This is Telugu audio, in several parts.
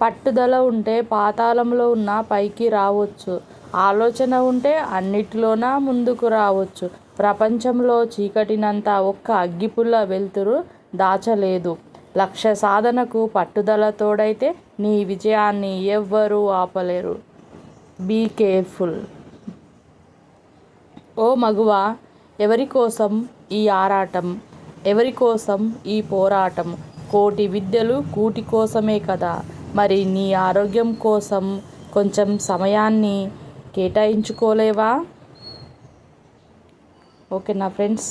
పట్టుదల ఉంటే పాతాళంలో ఉన్న పైకి రావచ్చు. ఆలోచన ఉంటే అన్నిటిలోన ముందుకు రావచ్చు. ప్రపంచంలో చీకటినంత ఒక్క అగ్గిపుల్ల వెలుతురు దాచలేదు. లక్ష్య సాధనకు పట్టుదల తోడైతే నీ విజయాన్ని ఎవ్వరూ ఆపలేరు. Be careful. ఓ మగువ ఎవరి కోసం ఈ ఆరాటం? ఎవరి కోసం ఈ పోరాటం? కోటి విద్యలు కూటి కోసమే కదా. మరి నీ ఆరోగ్యం కోసం కొంచెం సమయాన్ని కేటాయించుకోలేవా? ఓకే నా ఫ్రెండ్స్.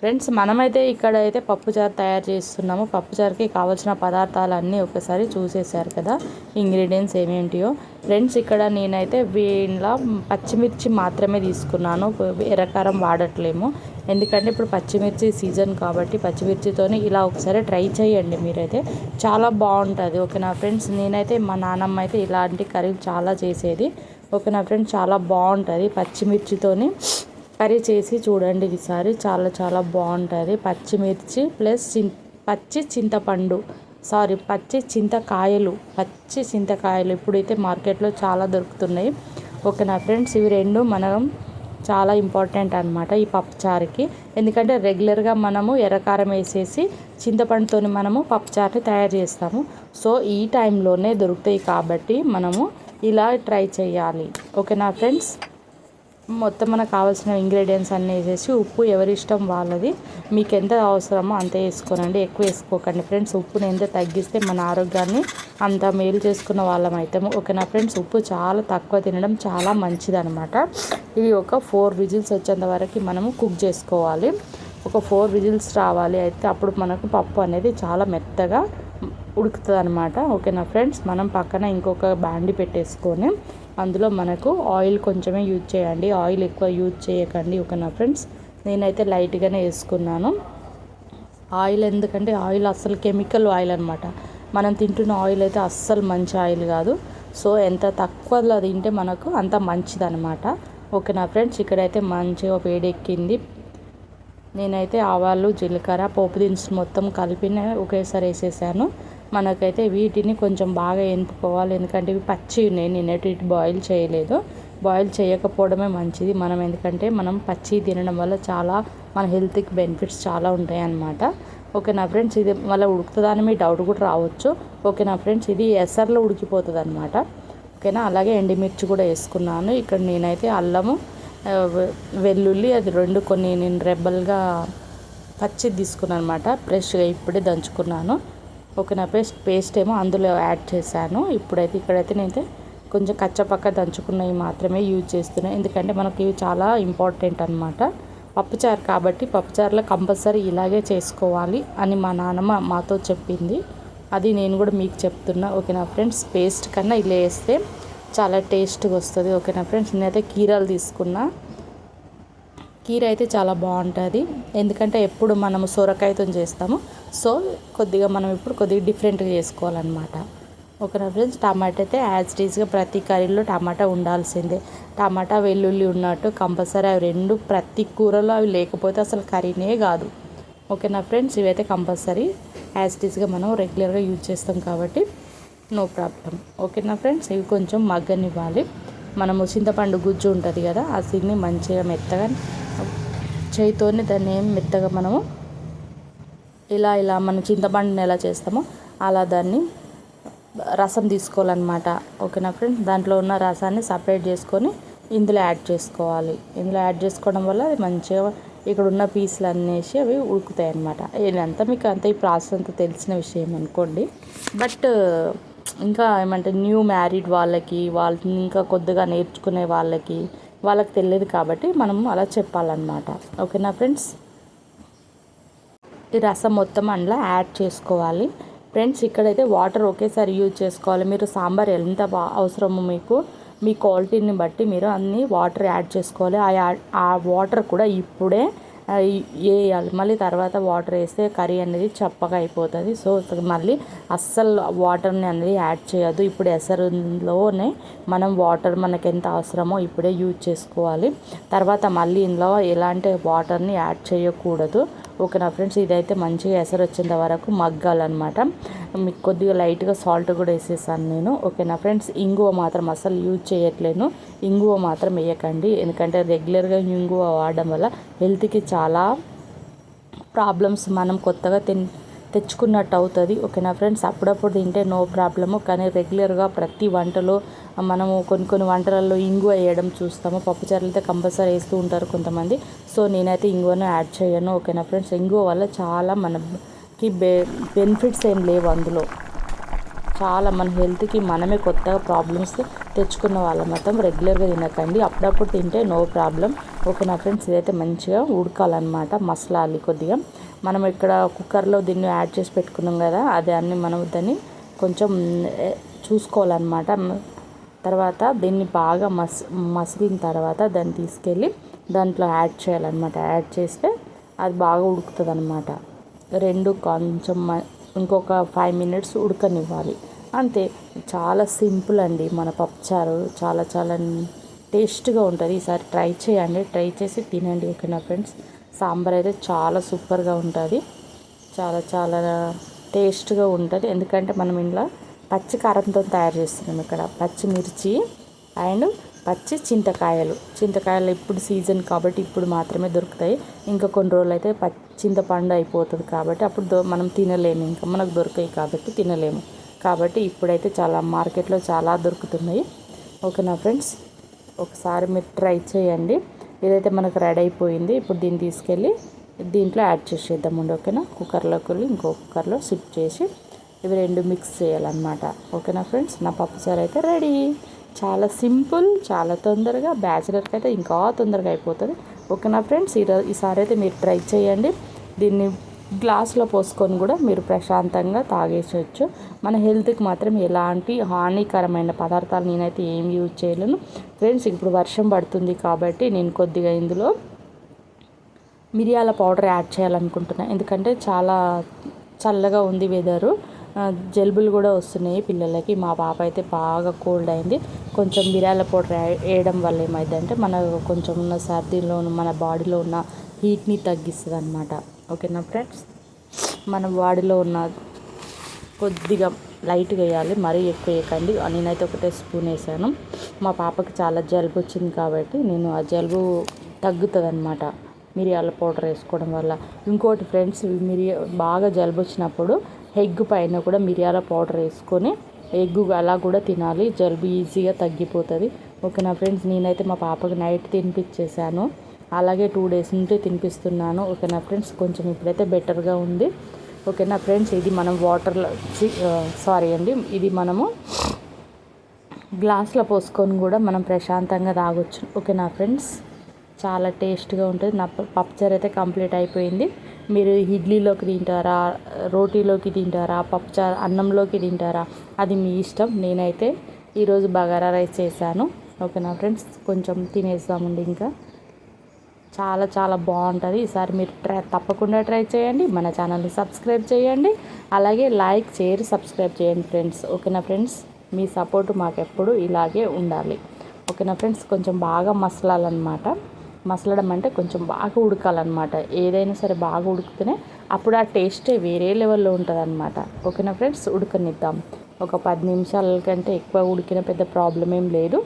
ఫ్రెండ్స్ మనమైతే ఇక్కడ అయితే పప్పుచారు తయారు చేస్తున్నాము. పప్పుచారుకి కావాల్సిన పదార్థాలన్నీ ఒకసారి చూసేసారు కదా ఇంగ్రీడియంట్స్ ఏమేంటియో. ఫ్రెండ్స్ ఇక్కడ నేనైతే వీళ్ళ పచ్చిమిర్చి మాత్రమే తీసుకున్నాను. ఎర్రకారం వాడట్లేము. ఎందుకంటే ఇప్పుడు పచ్చిమిర్చి సీజన్ కాబట్టి పచ్చిమిర్చితోని ఇలా ఒకసారి ట్రై చేయండి మీరైతే. చాలా బాగుంటుంది. ఓకే నా ఫ్రెండ్స్ నేనైతే మా నాన్నమ్మ అయితే ఇలాంటి కర్రీలు చాలా చేసేది. ఓకే నా ఫ్రెండ్స్ చాలా బాగుంటుంది పచ్చిమిర్చితోని. కర్రీ చేసి చూడండి ఈసారి. చాలా చాలా బాగుంటుంది. పచ్చిమిర్చి ప్లస్ చిన్ పచ్చి చింతపండు. సారీ పచ్చి చింతకాయలు. పచ్చి చింతకాయలు ఇప్పుడైతే మార్కెట్లో చాలా దొరుకుతున్నాయి. ఓకే నా ఫ్రెండ్స్ ఇవి రెండు మనం చాలా ఇంపార్టెంట్ అనమాట ఈ పప్పుచారుకి. ఎందుకంటే రెగ్యులర్గా మనము ఎర్రకారం వేసేసి చింతపండుతో మనము పప్పుచారుని తయారు చేస్తాము. సో ఈ టైంలోనే దొరుకుతాయి కాబట్టి మనము ఇలా ట్రై చేయాలి. ఓకే నా ఫ్రెండ్స్? మొత్తం మనకు కావాల్సిన ఇంగ్రీడియంట్స్ అన్నీ వేసేసి ఉప్పు ఎవరి ఇష్టం వాళ్ళది. మీకు ఎంత అవసరమో అంత వేసుకోనండి. ఎక్కువ వేసుకోకండి ఫ్రెండ్స్. ఉప్పుని ఎంత తగ్గిస్తే మన ఆరోగ్యాన్ని అంత మేలు చేసుకున్న వాళ్ళం అవుతాము ఓకేనా ఫ్రెండ్స్ ఉప్పు చాలా తక్కువ తినడం చాలా మంచిది అనమాట ఒక ఫోర్ విజిల్స్ వచ్చేంత వరకు మనము కుక్ చేసుకోవాలి. ఒక ఫోర్ విజిల్స్ రావాలి. అయితే అప్పుడు మనకు పప్పు అనేది చాలా మెత్తగా ఉడుకుతుంది అనమాట ఓకేనా ఫ్రెండ్స్ మనం పక్కన ఇంకొక బ్యాండి పెట్టేసుకొని అందులో మనకు ఆయిల్ కొంచెమే యూజ్ చేయండి. ఆయిల్ ఎక్కువ యూజ్ చేయకండి. ఓకేనా ఫ్రెండ్స్ నేనైతే లైట్గానే వేసుకున్నాను. ఆయిల్ ఎందుకంటే ఆయిల్ అస్సలు కెమికల్ ఆయిల్ అనమాట మనం తింటున్న ఆయిల్ అయితే అస్సలు మంచి ఆయిల్ కాదు. సో ఎంత తక్కువలో తింటే మనకు అంత మంచిదనమాట ఓకేనా ఫ్రెండ్స్ ఇక్కడైతే మంచిగా వేడెక్కింది. నేనైతే ఆవాలు జీలకర్ర పోపు దినుసులు మొత్తం కలిపిన ఒకేసారి వేసేసాను. మనకైతే వీటిని కొంచెం బాగా ఎంపుకోవాలి. ఎందుకంటే ఇవి పచ్చి ఉన్నాయి. నేను ఎటు బాయిల్ చేయలేదు. బాయిల్ చేయకపోవడమే మంచిది. మనం ఎందుకంటే మనం పచ్చి తినడం వల్ల చాలా మన హెల్త్కి బెనిఫిట్స్ చాలా ఉంటాయి అన్నమాట ఓకే నా ఫ్రెండ్స్ ఇది మళ్ళీ ఉడుకుతుందని మీ డౌట్ కూడా రావచ్చు. ఓకే నా ఫ్రెండ్స్ ఇది ఎసర్లో ఉడికిపోతుంది అనమాట ఓకేనా? అలాగే ఎండిమిర్చి కూడా వేసుకున్నాను. ఇక్కడ నేనైతే అల్లము వెల్లుల్లి అది రెండు కొన్ని నేను రెబ్బల్గా పచ్చి తీసుకున్నాను అనమాట ఫ్రెష్గా ఇప్పుడే దంచుకున్నాను. ఒక నా పేస్ట్ పేస్ట్ ఏమో అందులో యాడ్ చేశాను. ఇప్పుడైతే ఇక్కడైతే నేనైతే కొంచెం కచ్చపక్క దంచుకున్నవి మాత్రమే యూజ్ చేస్తున్నాను ఎందుకంటే మనకి ఇవి చాలా ఇంపార్టెంట్ అనమాట పప్పుచారు కాబట్టి పప్పుచారులో కంపల్సరీ ఇలాగే చేసుకోవాలి అని మా నాన్నమ్మ మాతో చెప్పింది. అది నేను కూడా మీకు చెప్తున్నా. ఓకేనా ఫ్రెండ్స్? పేస్ట్ కన్నా ఇలా వేస్తే చాలా టేస్ట్గా వస్తుంది. ఓకేనా ఫ్రెండ్స్? నేనైతే కీరాలు తీసుకున్నా. కీర అయితే చాలా బాగుంటుంది. ఎందుకంటే ఎప్పుడు మనము సొరకాయతో చేస్తాము. సో కొద్దిగా మనం ఇప్పుడు కొద్దిగా డిఫరెంట్గా చేసుకోవాలన్నమాట. ఓకేనా ఫ్రెండ్స్ టమాటా అయితే యాజ్ టీజ్గా ప్రతి కర్రీలో టమాటా ఉండాల్సిందే. టమాటా వెల్లుల్లి ఉన్నట్టు కంపల్సరీ అవి రెండు ప్రతి కూరలో అవి లేకపోతే అసలు కర్రీనే కాదు. ఓకేనా ఫ్రెండ్స్ ఇవైతే కంపల్సరీ. యాజ్ టీజ్గా మనం రెగ్యులర్గా యూజ్ చేస్తాం కాబట్టి నో ప్రాబ్లం ఓకేనా ఫ్రెండ్స్ ఇవి కొంచెం మగ్గనివ్వాలి. మనము చింతపండు గుజ్జు ఉంటుంది కదా ఆ సిగ్ని మంచిగా మెత్తగా చేయితోనే దాన్ని ఏం మెత్తగా మనము ఇలా ఇలా మనం చింతపండుని ఎలా చేస్తామో అలా దాన్ని రసం తీసుకోవాలన్నమాట. ఓకేనా ఫ్రెండ్స్? దాంట్లో ఉన్న రసాన్ని సపరేట్ చేసుకొని ఇందులో యాడ్ చేసుకోవాలి. ఇందులో యాడ్ చేసుకోవడం వల్ల అది మంచిగా ఇక్కడ ఉన్న పీసులు అన్నేసి అవి ఉడుకుతాయి అనమాట ఇదంతా మీకు అంత ఈ ప్రాసెస్ అంతా తెలిసిన విషయం అనుకోండి. బట్ ఇంకా ఏమంటే న్యూ మ్యారీడ్ వాళ్ళకి వాళ్ళని ఇంకా కొద్దిగా నేర్చుకునే వాళ్ళకి వాళ్ళకి తెలియదు కాబట్టి మనం అలా చెప్పాలన్నమాట. ఓకేనా ఫ్రెండ్స్? ఈ రసం మొత్తం అందులో యాడ్ చేసుకోవాలి. ఫ్రెండ్స్ ఇక్కడైతే వాటర్ ఒకేసారి యూజ్ చేసుకోవాలి. మీరు సాంబార్ ఎంత అవసరమో మీకు మీ క్వాలిటీని బట్టి మీరు అన్ని వాటర్ యాడ్ చేసుకోవాలి. ఆ వాటర్ కూడా ఇప్పుడే వేయాలి. మళ్ళీ తర్వాత వాటర్ వేస్తే కర్రీ అనేది చప్పగా అయిపోతుంది. సో మళ్ళీ అస్సలు వాటర్ని అనేది యాడ్ చేయొద్దు. ఇప్పుడు ఎసరులోనే మనం వాటర్ మనకి ఎంత అవసరమో ఇప్పుడే యూజ్ చేసుకోవాలి. తర్వాత మళ్ళీ ఇందులో ఎలాంటి వాటర్ని యాడ్ చేయకూడదు. ఓకేనా ఫ్రెండ్స్ ఇదైతే మంచిగా ఎసరు వచ్చేంత వరకు మగ్గాలన్నమాట. మీకు కొద్దిగా లైట్గా సాల్ట్ కూడా వేసేసాను నేను. ఓకేనా ఫ్రెండ్స్ ఇంగువ మాత్రం అసలు యూజ్ చేయట్లేను. ఇంగువ మాత్రం వేయకండి. ఎందుకంటే రెగ్యులర్గా ఇంగువ వాడడం వల్ల హెల్త్కి చాలా ప్రాబ్లమ్స్ మనం కొత్తగా తిన్ తెచ్చుకున్నట్టు అవుతుంది ఓకేనా ఫ్రెండ్స్? అప్పుడప్పుడు తింటే నో ప్రాబ్లము. కానీ రెగ్యులర్గా ప్రతి వంటలో మనము కొన్ని కొన్ని వంటలలో ఇంగువ వేయడం చూస్తాము. పప్పుచారులు అయితే కంపల్సరీ వేస్తూ ఉంటారు కొంతమంది. సో నేనైతే ఇంగువను యాడ్ చేయను. ఓకేనా ఫ్రెండ్స్? ఇంగువ వల్ల చాలా మనకి బె బెనిఫిట్స్ ఏం లేవు అందులో. చాలా మన హెల్త్కి మనమే కొత్తగా ప్రాబ్లమ్స్ తెచ్చుకున్న వాళ్ళ మొత్తం రెగ్యులర్గా తినకండి. అప్పుడప్పుడు తింటే నో ప్రాబ్లం. ఓకే నా ఫ్రెండ్స్ ఇదైతే మంచిగా ఉడకాలన్నమాట మసలాలి కొద్దిగా. మనం ఇక్కడ కుక్కర్లో దీన్ని యాడ్ చేసి పెట్టుకున్నాం కదా అది అన్ని మనం దాన్ని కొంచెం చూసుకోవాలన్నమాట. తర్వాత దీన్ని బాగా మస్ మసిలిన తర్వాత దాన్ని తీసుకెళ్ళి దాంట్లో యాడ్ చేయాలన్నమాట. యాడ్ చేస్తే అది బాగా ఉడుకుతుంది అనమాట రెండు కొంచెం ఇంకొక ఫైవ్ మినిట్స్ ఉడకనివ్వాలి. అంతే చాలా సింపుల్ అండి మన పప్పుచారు. చాలా చాలా టేస్ట్గా ఉంటుంది. ఈసారి ట్రై చేయండి. ట్రై చేసి తినండి ఓకేనా ఫ్రెండ్స్? సాంబార్ అయితే చాలా సూపర్గా ఉంటుంది. చాలా చాలా టేస్ట్గా ఉంటుంది. ఎందుకంటే మనం ఇంట్లో పచ్చి కారంతో తయారు చేస్తున్నాం ఇక్కడ. పచ్చిమిర్చి అండ్ పచ్చి చింతకాయలు. చింతకాయలు ఇప్పుడు సీజన్ కాబట్టి ఇప్పుడు మాత్రమే దొరుకుతాయి. ఇంకా కొన్ని రోజులు అయితే పచ్చి చింతపండు అయిపోతుంది కాబట్టి అప్పుడు మనం తినలేము. ఇంకా మనకు దొరికాయి కాబట్టి తినలేము. కాబట్టి ఇప్పుడైతే చాలా మార్కెట్లో చాలా దొరుకుతున్నాయి. ఓకేనా ఫ్రెండ్స్? ఒకసారి మీరు ట్రై చేయండి. ఏదైతే మనకు రెడీ అయిపోయింది. ఇప్పుడు దీన్ని తీసుకెళ్ళి దీంట్లో యాడ్ చేసేద్దామండి ఓకేనా? కుక్కర్లోకి వెళ్ళి ఇంకో కుక్కర్లో షిఫ్ట్ చేసి ఇవి రెండు మిక్స్ చేయాలన్నమాట. ఓకేనా ఫ్రెండ్స్? నా పప్పుచారు అయితే రెడీ. చాలా సింపుల్ చాలా తొందరగా బ్యాచిలర్కి అయితే ఇంకా తొందరగా అయిపోతుంది. ఓకేనా ఫ్రెండ్స్? ఈసారి అయితే మీరు ట్రై చేయండి. దీన్ని గ్లాస్లో పోసుకొని కూడా మీరు ప్రశాంతంగా తాగేసేయచ్చు. మన హెల్త్కి మాత్రం ఎలాంటి హానికరమైన పదార్థాలు నేనైతే ఏం యూజ్ చేయలేను. ఫ్రెండ్స్ ఇప్పుడు వర్షం పడుతుంది కాబట్టి నేను కొద్దిగా ఇందులో మిరియాల పౌడర్ యాడ్ చేయాలనుకుంటున్నాను ఎందుకంటే చాలా చల్లగా ఉంది వెదరు జలుబులు కూడా వస్తున్నాయి పిల్లలకి. మా పాప అయితే బాగా కోల్డ్ అయింది. కొంచెం మిరియాల పౌడర్ వేయడం వల్ల ఏమైందంటే మన కొంచెం ఉన్న సర్దీలో మన బాడీలో ఉన్న హీట్ని తగ్గిస్తుంది అనమాట ఓకేనా ఫ్రెండ్స్ మన బాడీలో ఉన్న కొద్దిగా లైట్గా వేయాలి మరీ ఎక్కువ వేయకండి. నేనైతే ఒకటే స్పూన్ వేసాను. మా పాపకి చాలా జలుబు వచ్చింది కాబట్టి నేను ఆ జలుబు తగ్గుతుంది అనమాట మిరియాల పౌడర్ వేసుకోవడం వల్ల. ఇంకోటి ఫ్రెండ్స్ మిరియా బాగా జలుబు వచ్చినప్పుడు ఎగ్ పైన కూడా మిరియాల పౌడర్ వేసుకొని ఎగ్ అలా కూడా తినాలి. జలుబు ఈజీగా తగ్గిపోతుంది. ఓకే నా ఫ్రెండ్స్ నేనైతే మా పాపకి నైట్ తినిపించేసాను. అలాగే టూ డేస్ నుండి తినిపిస్తున్నాను. ఓకే నా ఫ్రెండ్స్ కొంచెం ఇప్పుడైతే బెటర్గా ఉంది. ఓకే నా ఫ్రెండ్స్ ఇది మనం వాటర్లో సారీ అండి ఇది మనము గ్లాస్లో పోసుకొని కూడా మనం ప్రశాంతంగా తాగొచ్చు. ఓకే నా ఫ్రెండ్స్ చాలా టేస్ట్గా ఉంటుంది. నా పప్పుచారు అయితే కంప్లీట్ అయిపోయింది. మీరు ఇడ్లీలోకి తింటారా రోటీలోకి తింటారా పప్పుచారు అన్నంలోకి తింటారా అది మీ ఇష్టం. నేనైతే ఈరోజు బగారా రైస్ చేశాను. ఓకేనా ఫ్రెండ్స్ కొంచెం తినేస్తామండి ఇంకా. చాలా చాలా బాగుంటుంది. ఈసారి మీరు ట్రై తప్పకుండా ట్రై చేయండి. మన ఛానల్ని సబ్స్క్రైబ్ చేయండి. అలాగే లైక్ షేర్ సబ్స్క్రైబ్ చేయండి ఫ్రెండ్స్. ఓకేనా ఫ్రెండ్స్? మీ సపోర్ట్ మాకు ఎప్పుడు ఇలాగే ఉండాలి. ఓకేనా ఫ్రెండ్స్? కొంచెం బాగా మసలాలన్నమాట. మసలడం అంటే కొంచెం బాగా ఉడకాలన్నమాట. ఏదైనా సరే బాగా ఉడికితేనే అప్పుడు ఆ టేస్టే వేరే లెవెల్లో ఉంటుంది అనమాట ఓకేనా ఫ్రెండ్స్? ఉడకనిద్దాం. ఒక పది నిమిషాల కంటే ఎక్కువ ఉడికిన పెద్ద ప్రాబ్లం ఏం లేదు.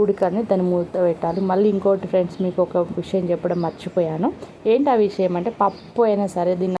ఉడకని దాన్ని మూత పెట్టాలి. మళ్ళీ ఇంకోటి ఫ్రెండ్స్ మీకు ఒక విషయం చెప్పడం మర్చిపోయాను. ఏంటి ఆ విషయం అంటే పప్పు అయినా సరే దీన్ని